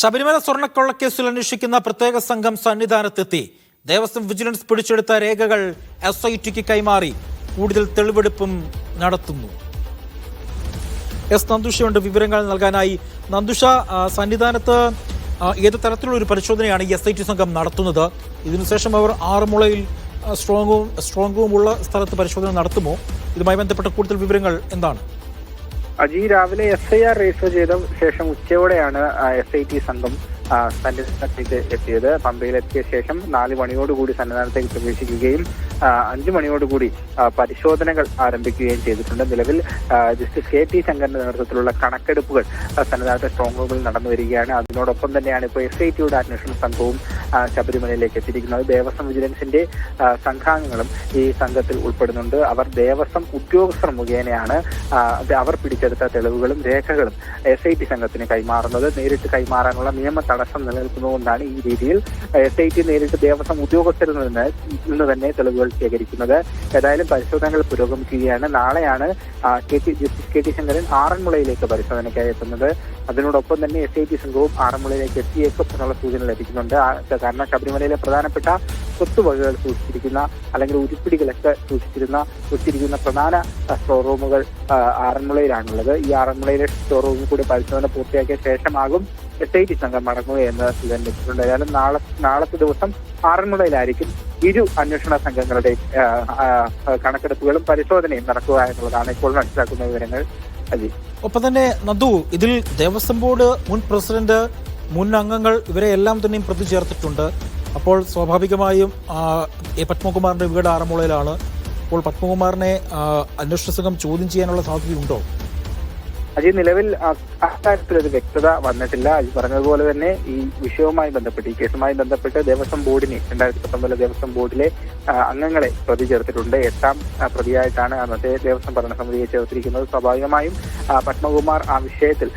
ശബരിമല സ്വർണക്കൊള്ളക്കേസിൽ അന്വേഷിക്കുന്ന പ്രത്യേക സംഘം സന്നിധാനത്തെത്തി. ദേവസ്വം വിജിലൻസ് പിടിച്ചെടുത്ത രേഖകൾ എസ് ഐ ടിക്ക് കൈമാറി. കൂടുതൽ തെളിവെടുപ്പും നടത്തുന്നു. എസ് നന്ദുഷയുണ്ട്. വിവരങ്ങൾ നൽകാനായി നന്ദുഷ സന്നിധാനത്ത് ഏത് തരത്തിലുള്ള ഒരു പരിശോധനയാണ് എസ് ഐ ടി സംഘം നടത്തുന്നത്? ഇതിനുശേഷം അവർ ആറന്മുളയിൽ സ്ട്രോങ്ങും സ്ട്രോങ്ങുമുള്ള സ്ഥലത്ത് പരിശോധന നടത്തുമോ? ഇതുമായി ബന്ധപ്പെട്ട കൂടുതൽ വിവരങ്ങൾ എന്താണ്? അജി രാവിലെ എസ് ഐ ആർ രജിസ്റ്റർ ചെയ്ത ശേഷം ഉച്ചയോടെയാണ് എസ് ഐ ടി സംഘം സന്നിധാനത്തേക്ക് എത്തിയത്. പമ്പയിലെത്തിയ ശേഷം നാല് മണിയോടുകൂടി സന്നിധാനത്തേക്ക് പ്രവേശിക്കുകയും അഞ്ചു മണിയോടുകൂടി പരിശോധനകൾ ആരംഭിക്കുകയും ചെയ്തിട്ടുണ്ട്. നിലവിൽ ജസ്റ്റിസ് കെ ടി ശങ്കറിന്റെ നേതൃത്വത്തിലുള്ള കണക്കെടുപ്പുകൾ സന്നിധാനത്തെ സ്ട്രോങ് റൂമിൽ നടന്നു വരികയാണ്. അതിനോടൊപ്പം തന്നെയാണ് ഇപ്പോൾ എസ് ഐ ടിയുടെ അന്വേഷണ സംഘവും ശബരിമലയിലേക്ക് എത്തിയിരിക്കുന്നത്. ദേവസ്വം വിജിലൻസിന്റെ സംഘാംഗങ്ങളും ഈ സംഘത്തിൽ ഉൾപ്പെടുന്നുണ്ട്. അവർ ദേവസ്വം ഉദ്യോഗസ്ഥർ മുഖേനയാണ് അവർ പിടിച്ചെടുത്ത തെളിവുകളും രേഖകളും എസ് ഐ ടി സംഘത്തിന് കൈമാറുന്നത്. നേരിട്ട് കൈമാറാനുള്ള നിയമ തടസ്സം നിലനിൽക്കുന്നതുകൊണ്ടാണ് ഈ രീതിയിൽ എസ് ഐ ടി നേരിട്ട് ദേവസ്വം ഉദ്യോഗസ്ഥരിൽ നിന്ന് നിന്ന് തന്നെ തെളിവുകൾ ശേഖരിക്കുന്നത്. ഏതായാലും പരിശോധനകൾ പുരോഗമിക്കുകയാണ്. നാളെയാണ് K T justice K T Sankaran ആറന്മുളയിലേക്ക് പരിശോധനയ്ക്കായി എത്തുന്നത്. അതിനോടൊപ്പം തന്നെ എസ് ഐ ടി സംഘവും ആറന്മുളയിലേക്ക് എത്തിയേക്കും എന്നുള്ള സൂചന ലഭിക്കുന്നുണ്ട്. കാരണം ശബരിമലയിലെ പ്രധാനപ്പെട്ട സ്വത്തുവകകൾ സൂക്ഷിച്ചിരിക്കുന്ന അല്ലെങ്കിൽ ഉരുപ്പിടികളൊക്കെ സൂക്ഷിച്ചിരുന്ന സൂക്ഷിച്ചിരിക്കുന്ന പ്രധാന ഷോറൂമുകൾ ആറന്മുളയിലാണുള്ളത്. ഈ ആറന്മുളയിലെ സ്റ്റോർ റൂമിൽ കൂടി പരിശോധന പൂർത്തിയാക്കിയ ശേഷമാകും എസ് ഐ ടി സംഘം മടങ്ങുക എന്ന് സൂചന ലഭിച്ചിട്ടുണ്ട് ഏതായാലും നാളെ നാളത്തെ ദിവസം ആറന്മുളയിലായിരിക്കും ഇരു അന്വേഷണ സംഘങ്ങളുടെ കണക്കെടുപ്പുകളും പരിശോധനയും നടക്കുക എന്നുള്ളതാണ് ഇപ്പോൾ മനസ്സിലാക്കുന്ന വിവരങ്ങൾ. അജി. ഒപ്പം തന്നെ നദു ഇതിൽ ദേവസ്വം ബോർഡ് മുൻ പ്രസിഡന്റ് മുൻ അംഗങ്ങൾ ഇവരെ എല്ലാം തന്നെയും പ്രതി ചേർത്തിട്ടുണ്ട്. അപ്പോൾ സ്വാഭാവികമായും എ പത്മകുമാറിന്റെ വീട് ആറന്മുളയിലാണ്. അപ്പോൾ പത്മകുമാറിനെ അന്വേഷണ സംഘം ചോദ്യം ചെയ്യാനുള്ള സാധ്യതയുണ്ടോ? അജി നിലവിൽ അക്കാര്യത്തിൽ ഒരു വ്യക്തത വന്നിട്ടില്ല. അജി പറഞ്ഞതുപോലെ തന്നെ ഈ വിഷയവുമായി ബന്ധപ്പെട്ട് ഈ കേസുമായി ബന്ധപ്പെട്ട് ദേവസ്വം ബോർഡിനെ രണ്ടായിരത്തി പത്തൊമ്പതിലെ ദേവസ്വം ബോർഡിലെ അംഗങ്ങളെ പ്രതി ചേർത്തിട്ടുണ്ട് എട്ടാം പ്രതിയായിട്ടാണ് അന്നത്തെ ദേവസ്വം ഭരണസമിതിയെ ചേർത്തിരിക്കുന്നത്. സ്വാഭാവികമായും പത്മകുമാർ ആ വിഷയത്തിൽ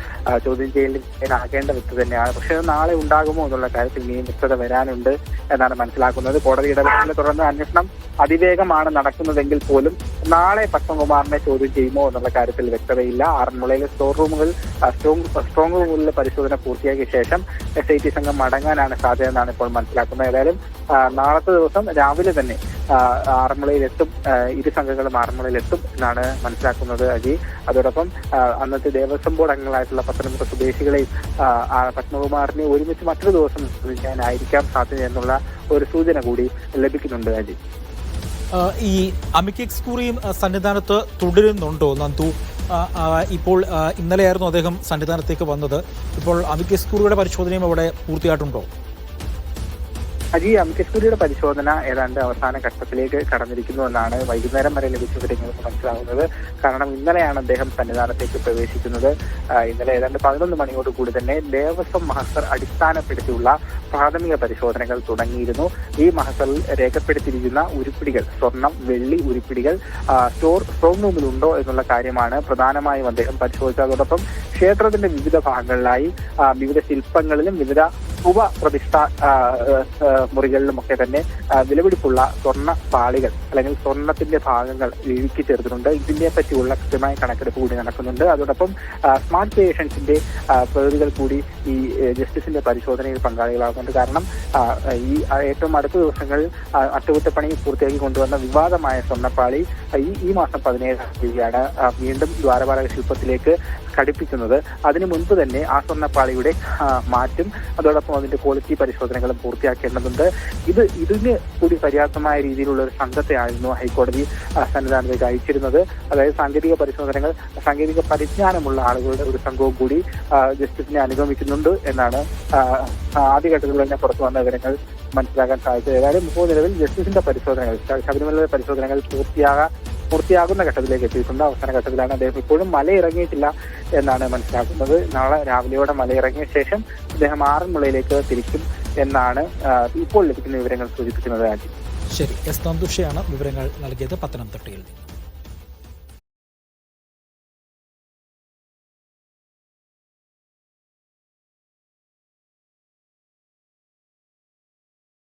ചോദ്യം ചെയ്യലിനാകേണ്ട വ്യക്തി തന്നെയാണ്. പക്ഷേ നാളെ ഉണ്ടാകുമോ എന്നുള്ള കാര്യത്തിൽ ഇനിയും വ്യക്തത വരാനുണ്ട് എന്നാണ് മനസ്സിലാക്കുന്നത്. കോടതി ഇടപെടലിനെ തുടർന്ന് അന്വേഷണം അതിവേഗമാണ് നടക്കുന്നതെങ്കിൽ പോലും നാളെ പത്മകുമാറിനെ ചോദ്യം ചെയ്യുമോ എന്നുള്ള കാര്യത്തിൽ വ്യക്തതയില്ല. ആറന്മുളയിലെ സ്റ്റോർ റൂമുകൾ സ്ട്രോങ് സ്ട്രോങ് റൂമുകളിലെ പരിശോധന പൂർത്തിയാക്കിയ ശേഷം എസ് ഐ ടി സംഘം മടങ്ങാനാണ് സാധ്യത എന്നാണ് ഇപ്പോൾ മനസ്സിലാക്കുന്നത്. ഏതായാലും നാളത്തെ ദിവസം രാവിലെ തന്നെ ആറന്മുളയിലെത്തും ഇരു സംഘങ്ങളും ആറന്മുളയിലെത്തും എന്നാണ് മനസ്സിലാക്കുന്നത് അജി. അതോടൊപ്പം അന്നത്തെ ദേവസ്വം ബോർഡ് അംഗങ്ങളായിട്ടുള്ള പത്തനംതിട്ട സ്വദേശികളെയും പത്മകുമാറിനെ ഒരുമിച്ച് മറ്റൊരു ദിവസം ശ്രമിക്കാനായിരിക്കാം സാധ്യത എന്നുള്ള ഒരു സൂചന കൂടി ലഭിക്കുന്നുണ്ട് അജി. ഈ അമിക്കക്സ് കുറിയും സന്നിധാനത്ത് തുടരുന്നുണ്ടോ നന്ദു? ഇപ്പോൾ ഇന്നലെയായിരുന്നു അദ്ദേഹം സന്നിധാനത്തേക്ക് വന്നത്. ഇപ്പോൾ അമിക്കസ് കുറിയുടെ പരിശോധനയും അവിടെ പൂർത്തിയായിട്ടുണ്ടോ? അജി അമിക്കസ്കൂരിയുടെ പരിശോധന ഏതാണ്ട് അവസാന ഘട്ടത്തിലേക്ക് കടന്നിരിക്കുന്നു എന്നാണ് വൈകുന്നേരം വരെ ലഭിച്ച വിവരങ്ങൾക്ക് മനസ്സിലാവുന്നത്. കാരണം ഇന്നലെയാണ് അദ്ദേഹം സന്നിധാനത്തേക്ക് പ്രവേശിക്കുന്നത്. ഇന്നലെ ഏതാണ്ട് പതിനൊന്ന് മണിയോട് കൂടി തന്നെ ദേവസ്വം മഹസർ അടിസ്ഥാനപ്പെടുത്തിയുള്ള പ്രാഥമിക പരിശോധനകൾ തുടങ്ങിയിരുന്നു. ഈ മഹസറിൽ രേഖപ്പെടുത്തിയിരിക്കുന്ന ഉരുപ്പിടികൾ സ്വർണം വെള്ളി ഉരുപ്പിടികൾ സ്റ്റോർ സ്ട്രോങ് റൂമിലുണ്ടോ എന്നുള്ള കാര്യമാണ് പ്രധാനമായും അദ്ദേഹം പരിശോധിച്ചതോടൊപ്പം ക്ഷേത്രത്തിന്റെ വിവിധ ഭാഗങ്ങളിലായി വിവിധ ശില്പങ്ങളിലും വിവിധ ഉപപ്രതിഷ്ഠ പ്രതിഷ്ഠ മുറികളിലുമൊക്കെ തന്നെ വിലപിടിപ്പുള്ള സ്വർണ പാളികൾ അല്ലെങ്കിൽ സ്വർണത്തിന്റെ ഭാഗങ്ങൾ ഇഴുക്കി ചേർത്തിട്ടുണ്ട്. ഇതിനെ പറ്റിയുള്ള കൃത്യമായ കണക്കെടുപ്പ് കൂടി നടക്കുന്നുണ്ട്. അതോടൊപ്പം സ്മാർട്ട് ക്രിയേഷൻസിന്റെ പ്രതിനിധികൾ കൂടി ഈ ജസ്റ്റിസിന്റെ പരിശോധനയിൽ പങ്കാളികളാകുന്നുണ്ട്. കാരണം ഈ ഏറ്റവും അടുത്ത ദിവസങ്ങളിൽ അറ്റകുറ്റപ്പണി പൂർത്തിയാക്കി കൊണ്ടുവന്ന വിവാദമായ സ്വർണപ്പാളി ഈ ഈ മാസം പതിനേഴാം തീയതിയാണ് വീണ്ടും ദ്വാരപാലക ശില്പത്തിലേക്ക് ഘടിപ്പിക്കുന്നത്. അതിനു മുൻപ് തന്നെ ആ സ്വർണപ്പാളിയുടെ മാറ്റും അതോടൊപ്പം അതിന്റെ ക്വാളിറ്റി പരിശോധനകളും പൂർത്തിയാക്കേണ്ടതുണ്ട്. ഇത് ഇതിന് കൂടി പര്യാപ്തമായ രീതിയിലുള്ള ഒരു സംഘത്തെയായിരുന്നു ഹൈക്കോടതി സന്നിധാനത്തേക്ക് അയച്ചിരുന്നത്. അതായത് സാങ്കേതിക പരിശോധനകൾ സാങ്കേതിക പരിജ്ഞാനമുള്ള ആളുകളുടെ ഒരു സംഘവും കൂടി ജസ്റ്റിസിനെ അനുഗമിക്കുന്നുണ്ട് എന്നാണ് ആദ്യഘട്ടത്തിൽ തന്നെ പുറത്തു വന്ന വിവരങ്ങൾ മനസ്സിലാക്കാൻ സാധിച്ചത്. ഏതായാലും ഇപ്പോൾ നിലവിൽ ജസ്റ്റിസിന്റെ പരിശോധനകൾ ശബരിമല പരിശോധനകൾ പൂർത്തിയാകാൻ പൂർത്തിയാകുന്ന ഘട്ടത്തിലേക്ക് എത്തിയിട്ടുണ്ട്. അവസാന ഘട്ടത്തിലാണ് അദ്ദേഹം ഇപ്പോഴും മലയിറങ്ങിയിട്ടില്ല എന്നാണ് മനസ്സിലാക്കുന്നത്. നാളെ രാവിലെയോടെ മലയിറങ്ങിയ ശേഷം അദ്ദേഹം ആറന്മുളയിലേക്ക് തിരിക്കും എന്നാണ് ഇപ്പോൾ ലഭിക്കുന്ന വിവരങ്ങൾ സൂചിപ്പിക്കുന്നത്. ശരി എസ് തന്തുഷയാണ് വിവരങ്ങൾ നൽകിയത് പത്തനംതിട്ടയിൽ നിന്ന്.